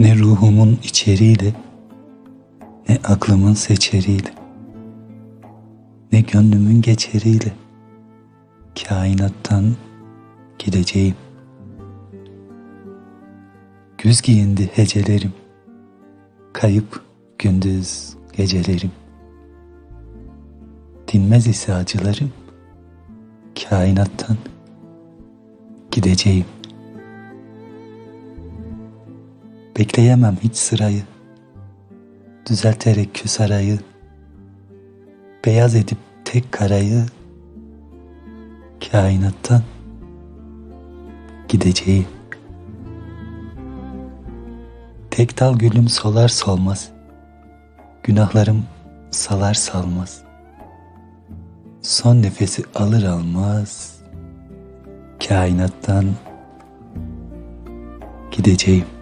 ruhumun içeriyle, ne aklımın seçeriyle, ne gönlümün geçeriyle kainattan gideceğim. Güz giyindi hecelerim, kayıp gündüz gecelerim. Dinmez ise acılarım, kainattan gideceğim. Bekleyemem hiç sırayı, düzelterek küs arayı, beyaz edip tek karayı, kainattan gideceğim. Tek dal gülüm solar solmaz, günahlarım salar salmaz. Son nefesi alır almaz, kainattan gideceğim.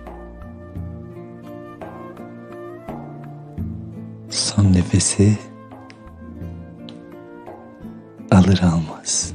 Son nefesi alır almaz.